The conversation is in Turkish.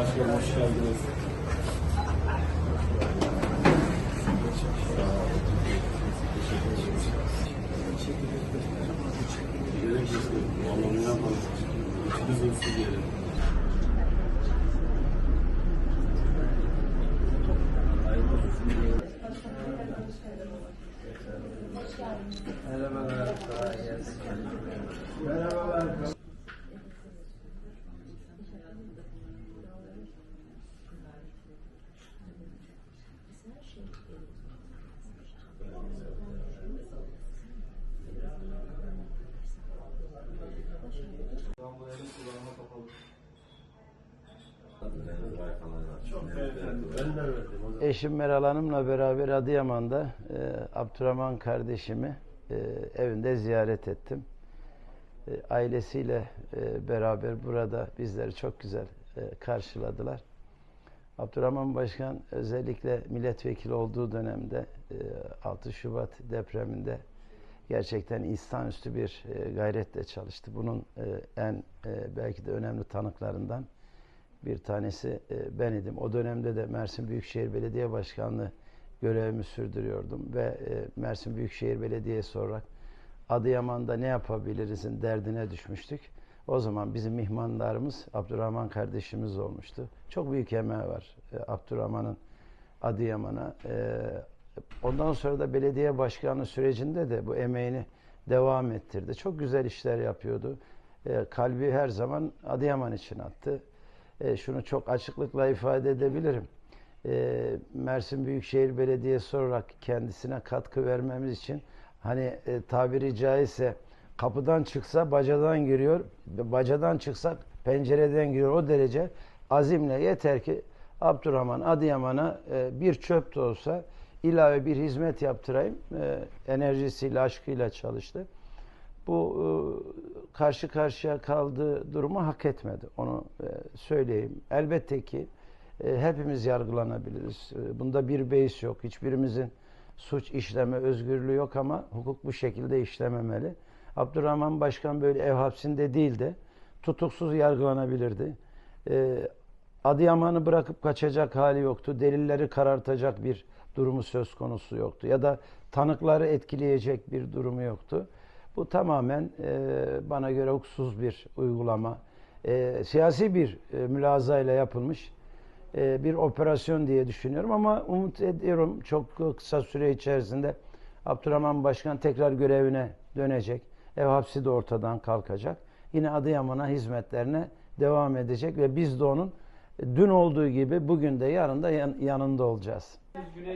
Başkanım hoş geldiniz. Gerek yok. Eşim Meral Hanım'la beraber Adıyaman'da e, Abdurrahman kardeşimi e, evinde ziyaret ettim. E, ailesiyle e, beraber burada bizleri çok güzel e, karşıladılar. Abdurrahman Başkan özellikle milletvekili olduğu dönemde e, 6 Şubat depreminde gerçekten insanüstü bir e, gayretle çalıştı. Bunun e, en e, belki de önemli tanıklarından bir tanesi ben idim. O dönemde de Mersin Büyükşehir Belediye Başkanlığı görevimi sürdürüyordum ve Mersin Büyükşehir Belediyesi olarak Adıyaman'da ne yapabilirizin derdine düşmüştük. O zaman bizim mihmanlarımız Abdurrahman kardeşimiz olmuştu. Çok büyük emeği var Abdurrahman'ın Adıyaman'a. Ondan sonra da belediye başkanlığı sürecinde de bu emeğini devam ettirdi. Çok güzel işler yapıyordu. E, kalbi her zaman Adıyaman için attı. E, şunu çok açıklıkla ifade edebilirim. E, Mersin Büyükşehir Belediyesi olarak kendisine katkı vermemiz için hani e, tabiri caizse kapıdan çıksa bacadan giriyor, bacadan çıksa pencereden giriyor o derece azimle yeter ki Abdurrahman Adıyaman'a e, bir çöp de olsa ilave bir hizmet yaptırayım e, enerjisiyle, aşkıyla çalıştı bu e, karşı karşıya kaldığı durumu hak etmedi. Onu e, söyleyeyim. Elbette ki e, hepimiz yargılanabiliriz. E, bunda bir beis yok. Hiçbirimizin suç işleme özgürlüğü yok ama hukuk bu şekilde işlememeli. Abdurrahman Başkan böyle ev hapsinde değil de tutuksuz yargılanabilirdi. E, Adıyaman'ı bırakıp kaçacak hali yoktu. Delilleri karartacak bir durumu söz konusu yoktu. Ya da tanıkları etkileyecek bir durumu yoktu. Bu tamamen e, bana göre hukuksuz bir uygulama. E, siyasi bir e, mülazayla yapılmış e, bir operasyon diye düşünüyorum ama umut ediyorum çok kısa süre içerisinde Abdurrahman Başkan tekrar görevine dönecek. Ev hapsi de ortadan kalkacak. Yine Adıyaman'a hizmetlerine devam edecek ve biz de onun dün olduğu gibi bugün de yarın da yan- yanında olacağız.